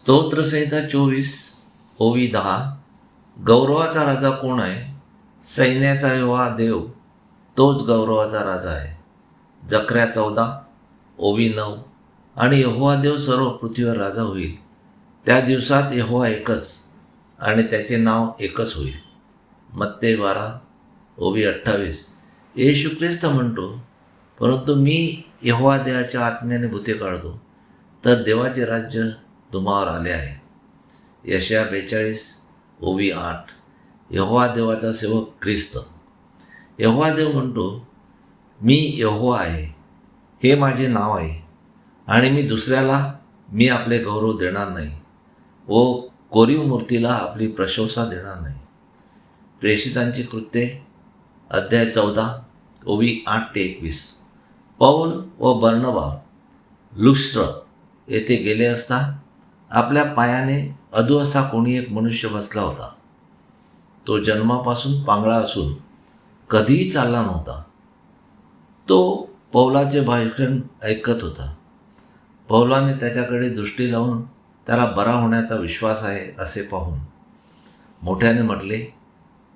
स्तोत्रसंहिता चोवीस ओवी दहा. गौरवाचा राजा कोण आहे? सैन्याचा युवा देव तोच गौरवाचा राजा आहे. जकऱ्या चौदा ओवी नऊ. आणि यहोवा देव सर्व पृथ्वीवर राजा होईल. त्या दिवसात यहोवा एकच आणि त्याचे नाव एकच होईल. मत्ते बारा ओवी अठ्ठावीस. येशू ख्रिस्त म्हणतो परंतु मी यहोवा देवाच्या आत्म्याने भूते काढतो. तर देवाचे राज्य तुम्हावर आले आहे. यशया बेचाळीस ओवी आठ. यहोवा देवाचा सेवक ख्रिस्त. यहोवा देव म्हणतो मी यहोवा आहे. हे माझे नाव आहे. आणि मी दुसऱ्याला मी आपले गौरव देणार नाही. व कोरीव मूर्तीला आपली प्रशंसा देणार नाही. प्रेषितांची कृत्ये अध्याय चौदा ओवी आठ ते एकवीस. पौल व बर्णबा लुश्र येथे गेले असता आपल्या पायाने अधू असा कोणी एक मनुष्य बसला होता. तो जन्मापासून पांगळा असून कधीही चालला नव्हता. तो पौलाचे भाषण ऐकत होता. पौलाने त्याच्याकडे दृष्टी लावून त्याला बरा होण्याचा विश्वास आहे असे पाहून मोठ्याने म्हटले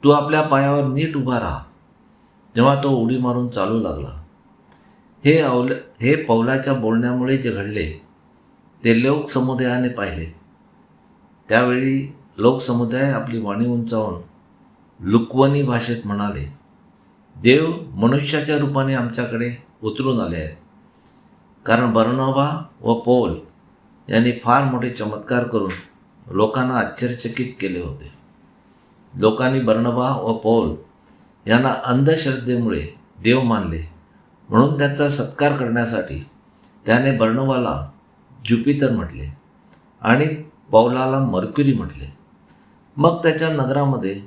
तू आपल्या पायावर नीट उभा राहा. तेव्हा तो उडी मारून चालू लागला. हे अवल हे पौलाच्या बोलण्यामुळे जे घडले ते लोकसमुदायाने पाहिले. त्यावेळी लोकसमुदाय आपली वाणी उंचावून लुकवणी भाषेत म्हणाले देव मनुष्याच्या रूपाने आमच्याकडे उतरून आले आहेत. कारण बर्नोबा व पोल यांनी फार मोठे चमत्कार करून लोकांना आश्चर्यचकित केले होते. लोकांनी बर्नबा व पौल यांना अंधश्रद्धेमुळे देव मानले. म्हणून त्यांचा सत्कार करण्यासाठी त्याने बर्णवाला ज्युपिटर म्हटले आणि पौलाला मर्क्युरी म्हटले. मग त्याच्या नगरामध्ये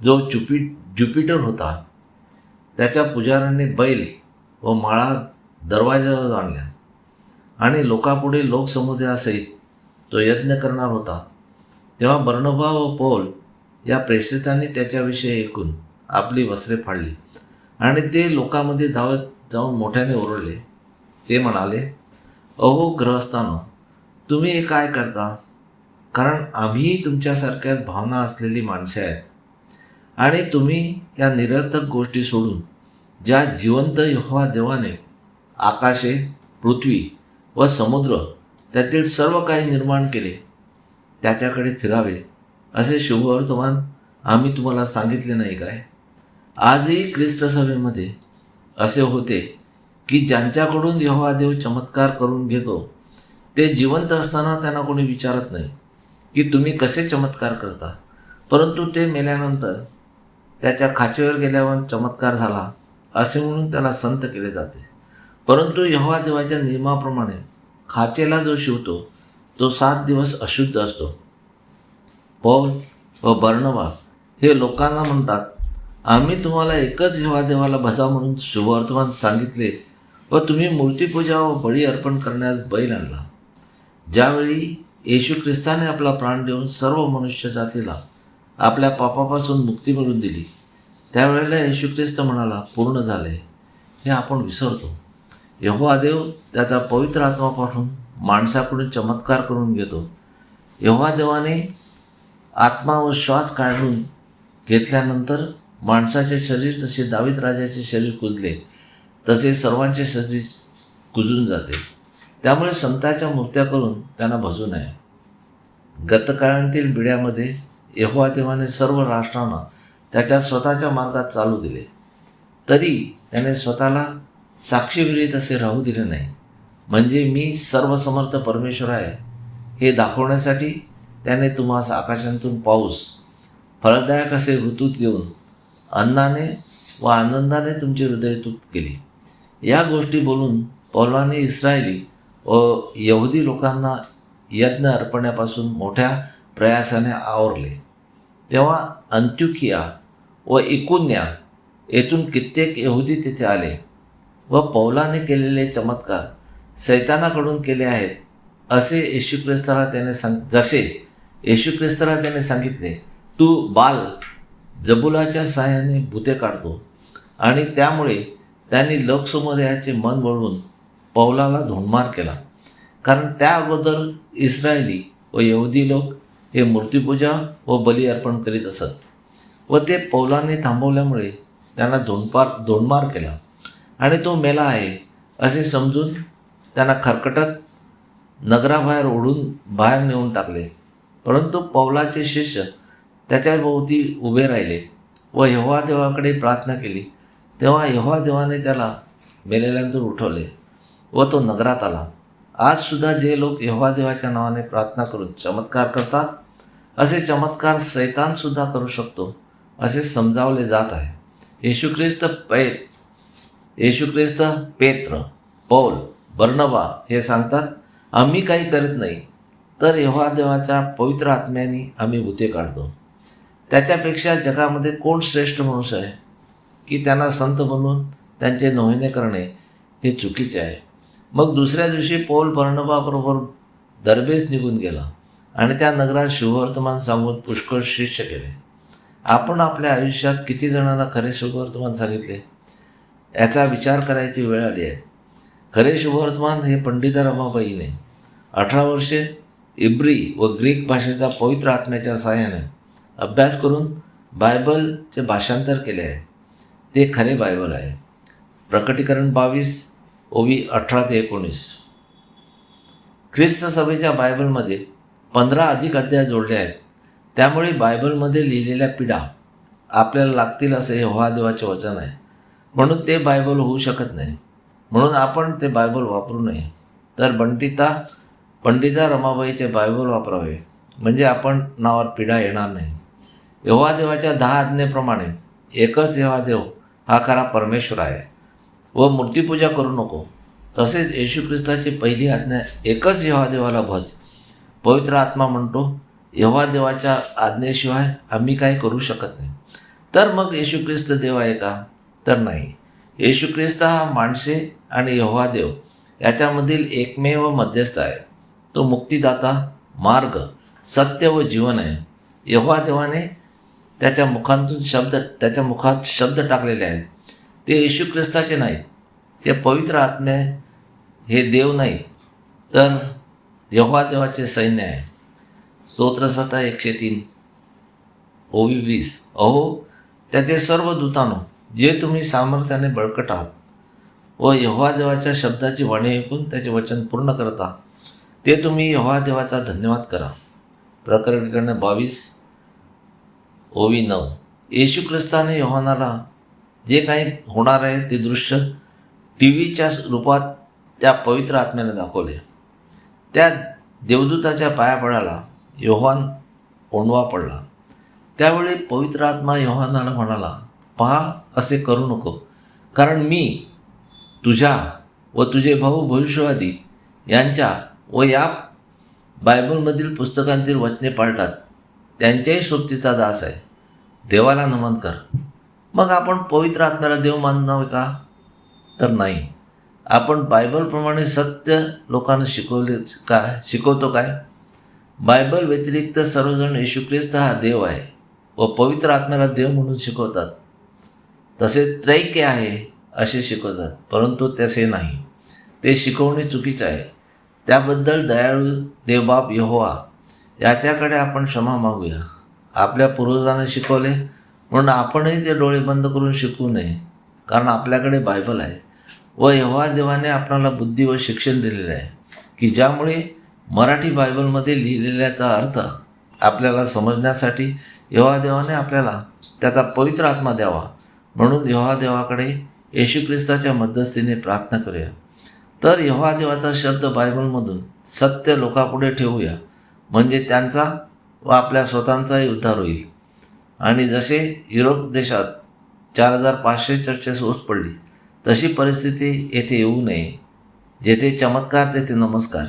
जो ज्युपि ज्युपिटर होता त्याच्या पुजाऱ्यांनी बैल व माळा दरवाजावर आणल्या आणि लोकापुढे लोकसमुदायासहित तो यज्ञ करणार होता. तेव्हा बर्णबा व पौल या प्रेषितांनी त्याच्याविषयी ऐकून आपली वस्त्रे फाडली आणि ते लोकांमध्ये धावत जाऊन मोठ्याने ओरडले. ते म्हणाले अहो ग्रहस्थानं तुम्ही हे काय करता? कारण आम्हीही तुमच्यासारख्याच भावना असलेली माणसे आहेत. आणि तुम्ही या निरर्थक गोष्टी सोडून ज्या जिवंत यहोवा देवाने आकाशे पृथ्वी व समुद्र त्यातील सर्व काही निर्माण केले त्याच्याकडे फिरावे असे शुभवर्तमान आम्ही तुम्हाला सांगितले नाही काय? आजही ख्रिस्त सभेमध्ये असे होते. की ज्यांच्याकडून यहोवा देव चमत्कार करून घेतो ते जिवंत असताना त्यांना कोणी विचारत नाही की तुम्ही कसे चमत्कार करता? परंतु ते मेल्यानंतर त्याच्या खाचेवर गेल्यावर चमत्कार झाला असे म्हणून त्याला संत केले जाते. परंतु यहोवा देवाच्या नियमाप्रमाणे खाचेला जो शिवतो तो सात दिवस अशुद्ध असतो. पौल व बर्णवा हे लोकांना म्हणतात आम्ही तुम्हाला एकच यहोवा देवाला भजा म्हणून शुभवर्तमान सांगितले व तुम्ही मूर्तीपूजा व बळी अर्पण करण्यास बैल आणला. ज्यावेळी येशू ख्रिस्ताने आपला प्राण देऊन सर्व मनुष्य जातीला आपल्या पापापासून मुक्ती मिळून दिली त्यावेळेला येशू ख्रिस्त म्हणाला पूर्ण झाले. हे आपण विसरतो. यहोवा देव त्याचा पवित्र आत्मा पाठवून माणसाकडून चमत्कार करून घेतो. यहोवा देवाने आत्मा व श्वास काढून घेतल्यानंतर माणसाचे शरीर जसे दावीत राजाचे शरीर कुजले तसे सर्वांचे शरीर कुजून जाते. त्यामुळे संतांच्या मूर्त्या करून त्यांना भजू नये. गतकाळांतील बिड्यामध्ये यहोवा देवाने सर्व राष्ट्रांना त्याच्या स्वतःच्या मार्गात चालू दिले. तरी त्याने स्वतःला साक्षीविरहित असे राहू दिले नाही. म्हणजे मी सर्वसमर्थ परमेश्वर आहे हे दाखवण्यासाठी त्याने तुम्हास आकाशांतून पाऊस फलदायक असे ऋतूत घेऊन अन्नाने व आनंदाने तुमची हृदय तूत केली. या गोष्टी बोलून पौलाने इस्रायली व यहुदी लोकांना यज्ञ अर्पण्यापासून मोठ्या प्रयासाने आवरले. तेव्हा अंत्युखिया व इकुन्या येथून कित्येक यहुदी तिथे आले व पौलाने केलेले चमत्कार सैतानाकडून केले आहेत असे येशू ख्रिस्ताला त्याने सांग जसे येशू ख्रिस्ताला त्याने सांगितले तू बाल जबुलाच्या सहाय्याने भूते काढतो आणि त्यामुळे त्यांनी लोकसमुदायाचे मन वळवून पौलाला धोंडमार केला. कारण त्या अगोदर इस्रायली व यहुदी लोक हे मूर्तिपूजा व बली अर्पण करीत असत व ते पौलाने थांबवल्यामुळे त्यांना धोंडपार धोंडमार केला. आणि तो मेला आहे असे समजून त्यांना खरकटत नगराबाहेर ओढून बाहेर नेऊन टाकले. परंतु पौलाचे शिष्य त्याच्या भोवती उभे राहिले व यहोवा देवाकडे प्रार्थना केली. तेव्हा यहोवा देवाने त्याला मेलेल्यांतून उठवले व तो नगरात आला. आजसुद्धा जे लोक यहोवा देवाच्या नावाने प्रार्थना करून चमत्कार करतात असे चमत्कार सैतानसुद्धा करू शकतो असे समजावले जात आहे. येशू ख्रिस्त पै येशू ख्रिस्त पेत्र पौल बर्णबा हे सांगतात आम्ही काही करत नाही तर यहोवा देवाच्या पवित्र आत्म्याने आम्ही भूते काढतो. त्याच्यापेक्षा जगामध्ये कोण श्रेष्ठ मनुष्य आहे? की त्यांना संत बनवून त्यांचे नोहिने करणे हे चुकीचे आहे. मग दुसऱ्या दिवशी पौल पर्णबाबरोबर दरबेस निघून गेला आणि त्या नगरात शुभवर्तमान सांगून पुष्कळ शिष्य केले आपण आपल्या आयुष्यात किती जणांना खरे शुभवर्तमान सांगितले? याचा विचार करायची वेळ आली आहे. खरे शुभवर्तमान हे पंडिता रमाबाईने अठरा वर्षे इब्री व ग्रीक भाषेचा पवित्र आत्म्याच्या सहाय्याने अभ्यास करून बायबलचे भाषांतर केले आहे. ते खरे बायबल आहे. प्रकटीकरण बावीस ओवी अठरा ते एकोणीस. ख्रिस्त सभेच्या बायबलमध्ये पंधरा अधिक अध्याय जोडले आहेत. त्यामुळे बायबलमध्ये लिहिलेल्या पिढा आपल्याला लागतील असे हे देवाचे वचन आहे. म्हणून ते बायबल होऊ शकत नाही. म्हणून आपण ते बायबल वापरू नये. तर बंटिता पंडिता रमाबाईचे बायबल वापरावे. म्हणजे आपण नावावर पिढा येणार नाही. यहोवा देवाच्या दहा आज्ञेप्रमाणे एकच यहोवा देव हा खरा परमेश्वर आहे. व मूर्तीपूजा करू नको. तसेच येशू ख्रिस्ताची पहिली आज्ञा एकच यहोवा देवाला भज पवित्र आत्मा म्हणतो यहोवा देवाच्या आज्ञेशिवाय आम्ही काही करू शकत नाही. तर मग येशू ख्रिस्त देव आहे का? तर नाही. येशू ख्रिस्त हा माणसे आणि यहोवा देव याच्यामधील एकमेव मध्यस्थ आहे. तो मुक्तिदाता मार्ग सत्य व जीवन आहे. यहोवा देवाने त्याच्या मुखांतून शब्द त्याच्या मुखात शब्द टाकलेले आहेत. ते येशू ख्रिस्ताचे नाहीत. ते पवित्र आत्मे हे देव नाही. तर यहोवा देवाचे सैन्य आहे. स्तोत्रसता एकशे तीन. ओवी वीस. अहो त्याचे सर्व दूतानो जे तुम्ही सामर्थ्याने बळकट आहात व यहोवा देवाच्या शब्दाची वाणी ऐकून त्याचे वचन पूर्ण करता ते तुम्ही यहोवा देवाचा धन्यवाद करा. प्रकरणीकरण बावीस. ओवी नऊ येशू ख्रिस्ताने योहानाला जे काही होणार आहे ते दृश्य टी व्हीच्या रूपात त्या पवित्र आत्म्याने दाखवले. त्या देवदूताच्या पाया पडाला योहान ओणवा पडला. त्यावेळी पवित्र आत्मा योहानाला म्हणाला पहा असे करू नको कारण मी तुझ्या व तुझे भाऊ भविष्यवादी यांच्या व या बायबलमधील पुस्तकांतील वचने पाळतात. त्यांच्याही सोबतीचा दास आहे. देवाला नमन कर. मग आपण पवित्र आत्म्याला देव मानणार का? तर नाही. आपण बायबलप्रमाणे सत्य लोकांना शिकवले काय शिकवतो काय? बायबल व्यतिरिक्त सर्वजण येशू ख्रिस्त हा देव आहे व पवित्र आत्म्याला देव म्हणून शिकवतात. तसेच त्रैक्य आहे असे शिकवतात परंतु तसे नाही. ते शिकवणे चुकीचं आहे. त्याबद्दल दयाळू देवबाप यहोवा याच्याकडे आपण क्षमा मागूया. आपल्या पूर्वजांना शिकवले म्हणून आपणही ते डोळे बंद करून शिकू नये कारण आपल्याकडे बायबल आहे. व यहोवा देवाने आपणाला बुद्धी व शिक्षण दिलेले आहे की ज्यामुळे मराठी बायबलमध्ये लिहिलेल्याचा अर्थ आपल्याला समजण्यासाठी यहोवा देवाने आपल्याला त्याचा पवित्र आत्मा द्यावा. म्हणून यहोवा देवाकडे येशू ख्रिस्ताच्या मध्यस्थीने प्रार्थना करूया. तर यहोवा देवाचा शब्द बायबलमधून सत्य लोकापुढे ठेवूया. म्हणजे त्यांचा व आपल्या स्वतःचाही उद्धार होईल. आणि जसे युरोप देशात चार हजार पाचशे चर्चेस ओस पडली तशी परिस्थिती येथे येऊ नये. जेथे चमत्कार तेथे नमस्कार.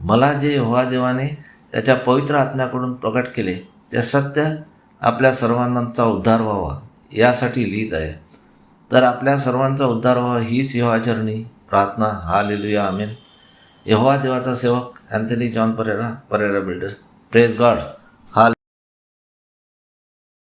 मला जे यहोवा देवाने त्याच्या पवित्र आत्म्याकडून प्रकट केले ते सत्य आपल्या सर्वांचा उद्धार व्हावा यासाठी लिहित आहे. तर आपल्या सर्वांचा उद्धार व्हावा हीच योहाचरणी प्रार्थना. हा लिलूया आमेन. यहोवा देवाचा सेवक Anthony John Pereira Pereira builders praise God हा